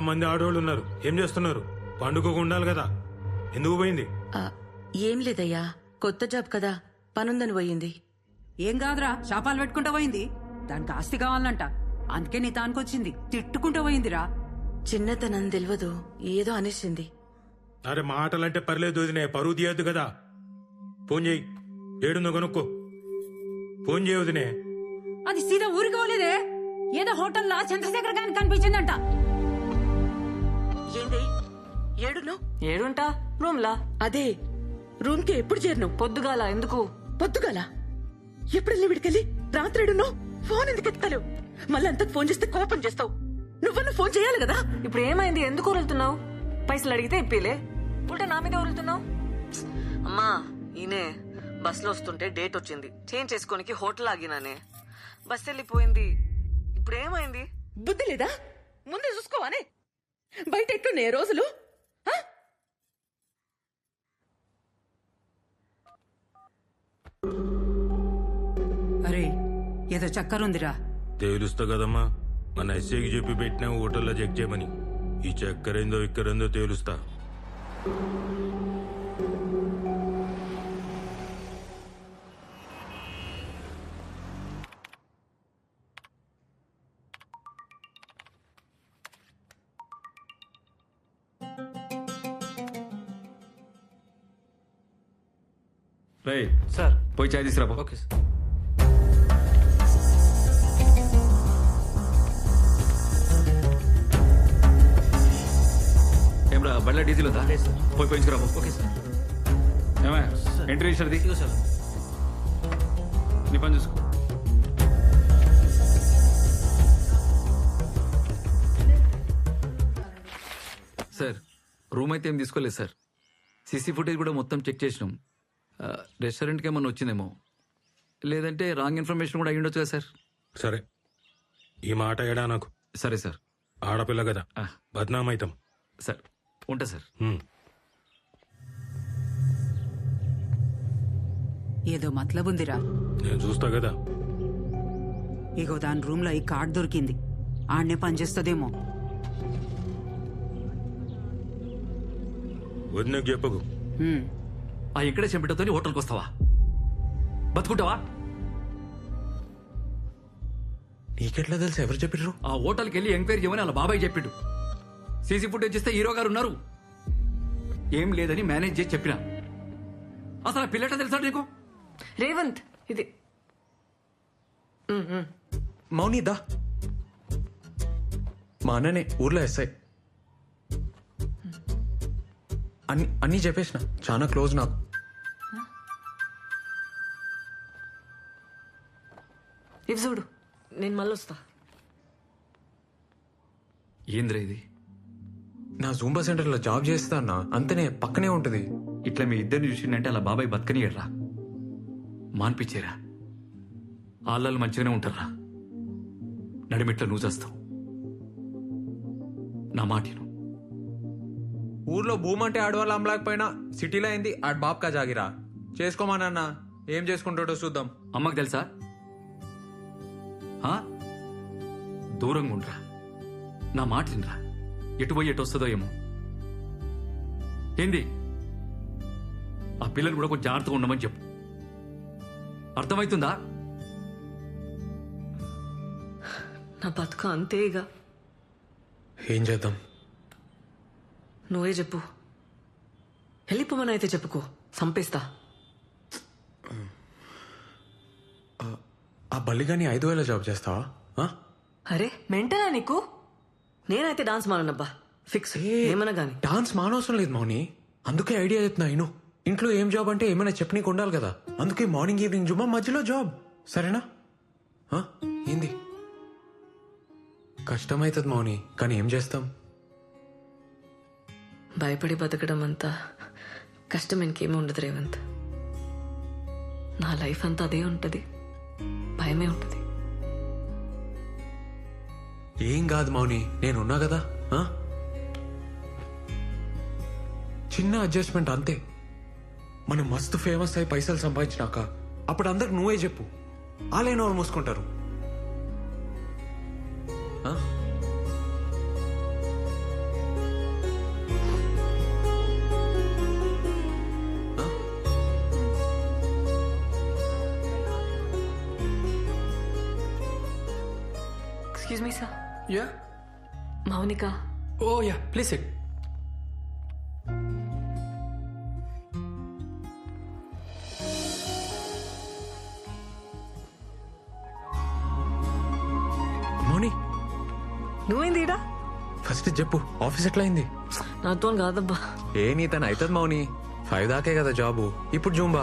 మంది ఆడవాళ్ళు ఉన్నారు. ఏం చేస్తున్నారు? పండుగకు ఉండాలి కదా. ఎందుకు పోయింది? ఆ, ఏం లేదయ్యా. కొత్త జాబ్ కదా. పనుందని పోయింది. ఏం కాదురా శాపాలు పెట్టుకుంటూ పోయింది. దానికి ఆస్తి కావాలంట. అందుకే నీ తానుకొచ్చింది తిట్టుకుంటూ పోయిందిరా. చిన్నతనం తెలియదు ఏదో అనేసింది. అరే మాటలంటే పర్లేదు వదినే. పరువు తీయద్దు కదా. ఫోన్ చేయి. ఏడుందో కనుక్కో. ఫోన్ చేయి వదినే. అది సీదా ఊరికి పోలేదే ఏదో హోటల్లో చంద్రశేఖర్ గారికి కనిపించిందంట. ఏంది ఏడును ఏడుంటా? రూమ్లా? అదే రూమ్కి ఎప్పుడు చేరినావు? పొద్దుగాల ఎందుకు? పొద్దుగాల? ఎప్పుడు వెళ్ళి విడికెళ్ళి? రాత్రేడును ఫోన్ ఎందుకు ఎత్తారు మళ్ళీ అంతకు ఫోన్ చేస్తే కోపం చేస్తావు. నువ్వన్నా ఫోన్ చేయాలి కదా? ఇప్పుడు ఏమైంది? ఎందుకు వదులుతున్నావు పైసలు అడిగితే ఇప్పిలే. ఉల్టా నా మీద వదులుతున్నావు అమ్మా ఈయనే బస్సులో వస్తుంటే డేట్ వచ్చింది. చేంజ్ చేసుకోనికి హోటల్ ఆగినానే. బస్ వెళ్ళిపోయింది. ఇప్పుడు ఏమైంది బుద్ధి లేదా? ముందే చూసుకోవానే? బయట ఎట్లున్నాయి రోజులు? అరే ఏదో చక్కరుందిరా. తేలుస్తా కదమ్మా. మన ఎస్ఐకి చెప్పి పెట్టినా హోటల్లో చెక్ చేయమని. ఈ చక్కెరేందో ఇక్కరేందో తేలుస్తా. రే సార్. పోయి చాయ్ తీసుకురా. Okay sir. ఏమ్రా బండ్ల డీజిల్ ఉందా? లేదు సార్. పోయి పోయించుకురా. Okay sir. ఏమయ్య ఎంట్రీ ఇచ్చినది ఇదిగో సార్. నీ పని చూసుకో. సార్ రూమ్ అయితే ఏం తీసుకోలేదు సార్. సీసీ ఫుటేజ్ కూడా మొత్తం చెక్ చేసినాం. రెస్టారెంట్కి ఏమన్నా వచ్చిందేమో? లేదంటే రాంగ్ ఇన్ఫర్మేషన్ కూడా అయ్యుండొచ్చు కదా సార్? సరే. ఈ మాట ఎడా నాకు? సరే సార్. ఆడపిల్ల కదా. బద్నామైతాం. సార్ ఉంటా సార్. ఏదో మతలబుందిరా నేను చూస్తా కదా. ఇగో దాని రూమ్లో ఈ కార్డ్ దొరికింది. ఆడనే పనిచేస్తుందేమో వదినకు చెప్పకు. ఆ ఇక్కడే చెంపిటతో హోటల్కి వస్తావా? బతుకుంటావా? నీకెట్లా తెలుసు? ఎవరు చెప్పిర్రు? ఆ హోటల్కి వెళ్ళి ఎంక్వైరీ చేయమని వాళ్ళ బాబాయ్ చెప్పిండు. సీసీ ఫుటేజ్ ఇస్తే హీరో గారు ఉన్నారు. ఏం లేదని మేనేజ్ చేసి చెప్పిన. అసలు ఆ పిల్లట తెలుసా నీకు? రేవంత్ ఇది. మౌని దా. మా అన్ననే ఊర్లో ఎస్ఐ. అన్ని అన్నీ చెప్పేసిన. చాలా క్లోజ్ నాకు. ఇవి చూడు. నేను మళ్ళీ వస్తా. ఏంద్రా ఇది? నా జూంబా సెంటర్లో జాబ్ చేస్తా అన్న అంతనే పక్కనే ఉంటుంది. ఇట్లా మీ ఇద్దరిని చూసిండంటే అలా బాబాయ్ బతకనియడ్రా మాన్పించేరా. ఆళ్ళలు మంచిగానే ఉంటారా నడిమిట్ల నువ్వు చేస్తావు నా మాటిను. ఊర్లో భూమి అంటే ఆడవాళ్ళు అమ్మలేకపోయినా సిటీలో అయింది ఆడ బాబ్కా జాగిరా. చేసుకోమానన్న ఏం చేసుకుంటాడో చూద్దాం. అమ్మకు తెలుసా? ఆ? దూరంగా ఉండరా. నా మాట వినరా? ఎటు పోయి ఎటు వస్తుందో ఏమో. ఏంది? ఆ పిల్లలు కూడా కొంచెం జాగ్రత్తగా ఉండమని చెప్పు. అర్థమవుతుందా? నా బతుక అంతే ఇక ఏం చేద్దాం? నువ్వే చెప్పు. వెళ్ళిపోమని అయితే చెప్పుకో. సంపేస్తా. ఆ బల్లిగాని ఐదు వేల జాబ్ చేస్తావా? అరే మెంటనా నీకు? నేనైతే డాన్స్ మానబ్బా ఫిక్స్. ఏ, ఏమన్నా గాని. డాన్స్ మానవసరం లేదు మౌని. అందుకే ఐడియా చెప్తున్నా ఇను. ఇంట్లో ఏం జాబ్ అంటే ఏమైనా చెప్పనీకి ఉండాలి కదా. అందుకే మార్నింగ్ ఈవినింగ్ జుమ్మా మధ్యలో జాబ్. సరేనా? ఏంది? కష్టమవుతుంది మౌని కానీ ఏం చేస్తాం? భయపడి బతకడం అంతా కష్టం ఇంకేమీ ఉండదు రేవంత్. నా లైఫ్ అంతా అదే ఉంటుంది. భయమే ఉంటుంది. ఏం కాదు మౌని నేనున్నా కదా చిన్న అడ్జస్ట్మెంట్ అంతే. మనం మస్తు ఫేమస్ అయి పైసలు సంపాదించినాక అప్పుడు అందరికి నువ్వే చెప్పు. ఆలే నోరు మూసుకుంటారు. Excuse me sir yeah Mounika oh yeah please sit Mouni. నువ్వేంది ఈడ ఫస్ట్ చెప్పు ఆఫీస్ ఎట్లా అయింది నాతో కాదబ్బా. ఏ నీ తను అవుతుంది మౌని. ఫైవ్ దాకే కదా జాబు. ఇప్పుడు జూంబా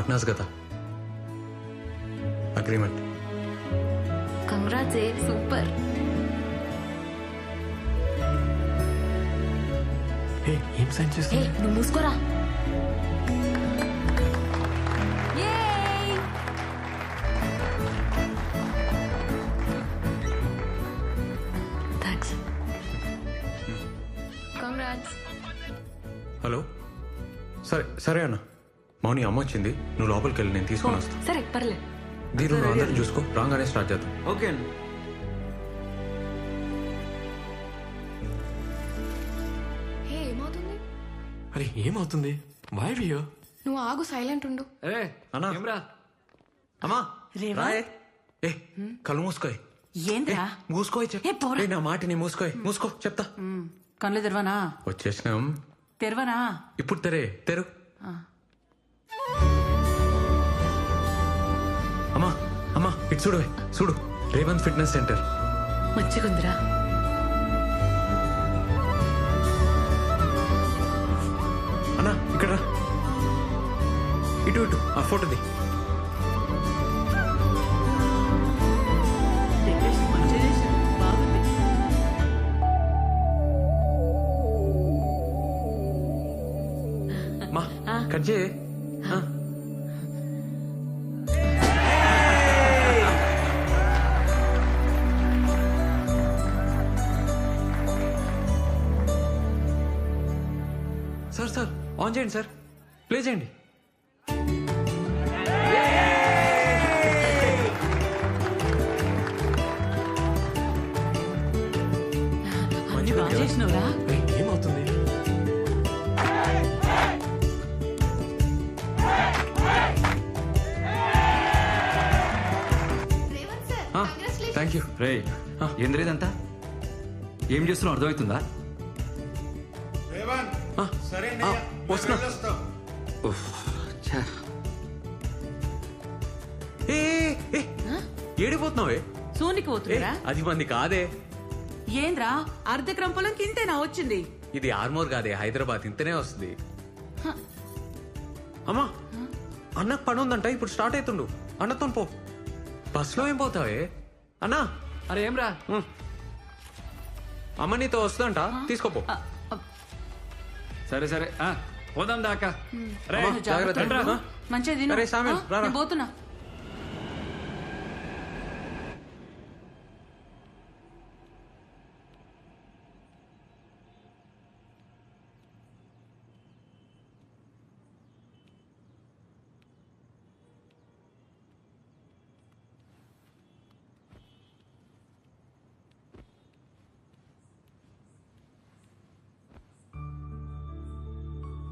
పార్ట్నర్స్ కదా. అగ్రిమెంట్ కంగ్రాట్స్ ఏ సూపర్ ఏం సైన్ చేస్తా నువ్వు మూసుకోరా? హలో సరే సరే అన్న మౌని అమ్మ వచ్చింది. నువ్వు లోపలికి వెళ్ళి నేను తీసుకొని వస్తాను సరే పర్లే. దీని నువ్వు అందరిని చూసుకో. రాగానే స్టార్ట్ చేద్దాం. ఓకే అండి. హే ఏమవుతుంది? అరే ఏమవుతుంది? వై వియో నువ్వు ఆగు సైలెంట్ ఉండు. ఏ అన్నా. ఏమ్రా? అమ్మా. రేవా? రాయే. ఏ కళ్ళు మూసుకోయ్. ఏంద్రా? మూసుకోయ్ చెప్ ఏ, పోరా. ఏ, నా మాటిని మూసుకోయ్. మూసుకో చెప్తా. కళ్ళు తెరవనా? వచ్చేసినాం. తెరవనా? ఇప్పుడు తెరే తెరు. అమ్మా అమ్మా ఇటు చూడు చూడు. Revanth fitness centre. మంచిగుందిరా అన్నా ఇక్కడ. ఇటు ఇటు ఆ ఫోటోది. మా కట్ చేయి. చేయండి సార్. ప్లే చేయండి. చేసినవురా. ఏమవుతుంది? థ్యాంక్ యూ రే ఏంద్ర ఇదంతా ఏం చేస్తున్నావు? అర్థమవుతుందా? వస్తున్నా. ఏ ఏ, ఏ, ఏడిపోతున్నావే? సోనికి ఏ, పోతున్నారా అది మంది కాదే. ఏంద్రా అర్ధ ఎకరం పొలంకి ఇంతేనా వచ్చింది? ఇది ఆర్మోర్ కాదే హైదరాబాద్ ఇంతనే వస్తుంది. అమ్మా అన్నకు పని ఉందంట ఇప్పుడు స్టార్ట్ అవుతుండు అన్నతో పో. బస్సులో ఏం పోతావే? అన్నా. అరే ఏమ్రా? ఉం. అమ్మ నీతో వస్తుందంట తీసుకోపో. సరే సరే ఆ, పోదాం దాకా రే, జాగ్రత్త. రండ్రా. మంచిగా తిను అరే, సామెల్, ఆ, రారా. నేను పోతున్నా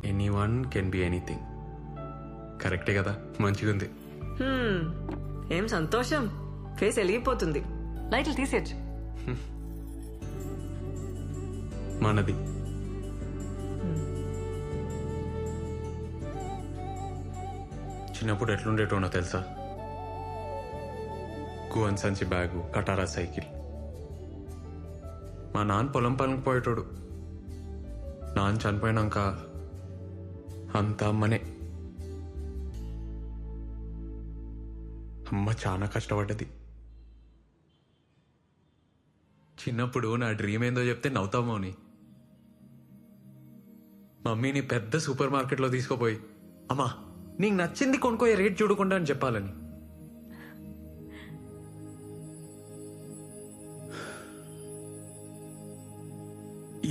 any one can be anything కరెక్టే కదా? మంచిగా ఉంది హ్మ్. ఏం సంతోషం. ఫేస్ వెలిగిపోతుంది. లైట్లు తీసేయచ్చు. మనది. చిన్నప్పుడు ఎట్లుండేటోనో తెలుసా? గువన్ సంచి బ్యాగు కటారా సైకిల్. మా నాన్న పొలం పనులకు పోయేటోడు. నాన్న చనిపోయినాక అంత అమ్మనే అమ్మ చాలా కష్టపడ్డది. చిన్నప్పుడు నా డ్రీమ్ ఏందో చెప్తే నవ్వుతామోని మమ్మీని పెద్ద సూపర్ మార్కెట్లో తీసుకుపోయి అమ్మా నీకు నచ్చింది కొనుక్కోయే రేట్ చూడకుండా అని చెప్పాలని.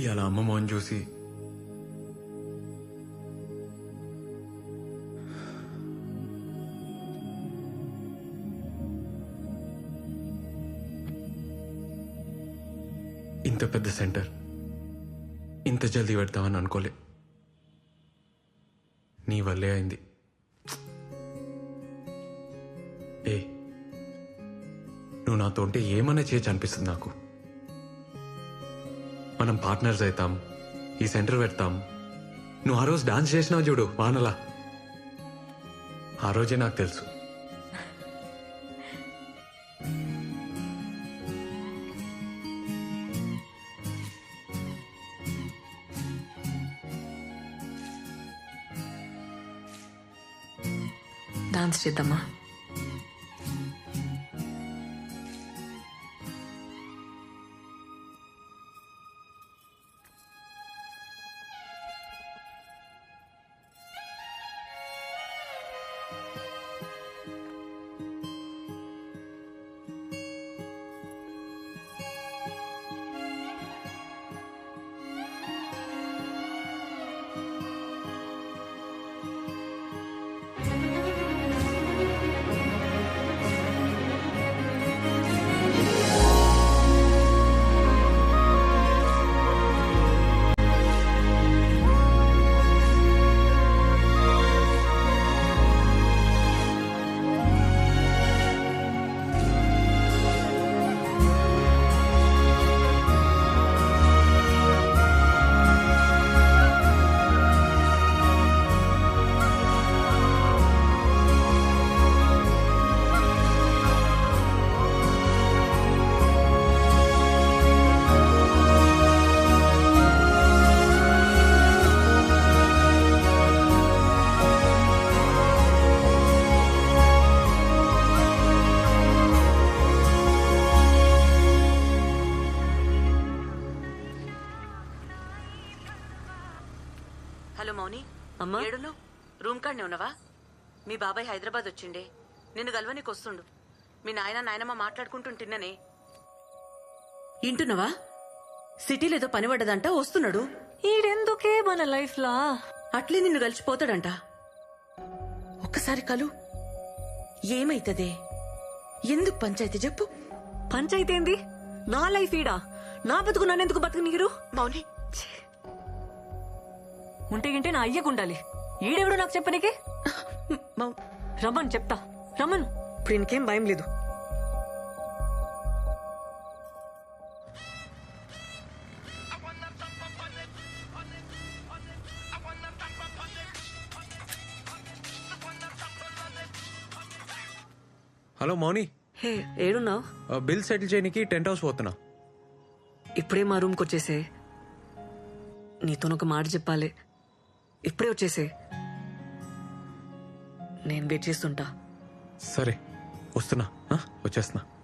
ఇలా అమ్మ మొహం చూసి ఇంత పెద్ద సెంటర్. ఇంత జల్దీ పెడతామని అనుకోలే. నీ వల్లే అయింది. ఏ నువ్వు నాతో ఉంటే ఏమన్నా చేయొచ్చు అనిపిస్తుంది నాకు? మనం పార్ట్నర్స్ అవుతాం ఈ సెంటర్ పెడతాం. నువ్వు ఆ రోజు డాన్స్ చేసినావు చూడు వానలా. ఆ రోజే నాకు తెలుసు. డాన్స్ చేద్దామా హలో మౌని. అమ్మా? ఏడును రూమ్ కాడనే ఉన్నవా? మీ బాబాయ్ హైదరాబాద్ వచ్చిండే. నిన్ను గల్వనికి వస్తుండు. మీ నాయన నాయనమ్మ మాట్లాడుకుంటుంటున్ననే ఇంటున్నావా? సిటీలో ఏదో పని పడ్డదంట వస్తున్నాడు. ఈడెందుకే మన లైఫ్ లా అట్లే నిన్ను కలిసిపోతాడంట. ఒక్కసారి కలు. ఏమైతదే? ఎందుకు పంచాయతీ చెప్పు. పంచాయితీ ఏంది? నా లైఫ్ ఈడా? నా బతుకు నన్నెందుకు బతుకు నీరు మౌని ఉంటే గింటే నా అయ్యకుండాలి ఈడెవడు నాకు చెప్పనీకి? మౌ రమ్మను చెప్తా. రమ్మను. ఇప్పుడు ఇంకేం భయం లేదు. హలో మౌని. హే ఏడున్నావు? బిల్ సెటిల్ చేయడానికి టెంట్ హౌస్ పోతున్నా. ఇప్పుడే మా రూమ్కి వచ్చేసే నీతోనొక మాట చెప్పాలి. ఇప్పుడే వచ్చేసే. నేను వెయిట్ చేస్తుంటా. సరే వస్తున్నా. వచ్చేస్తున్నా.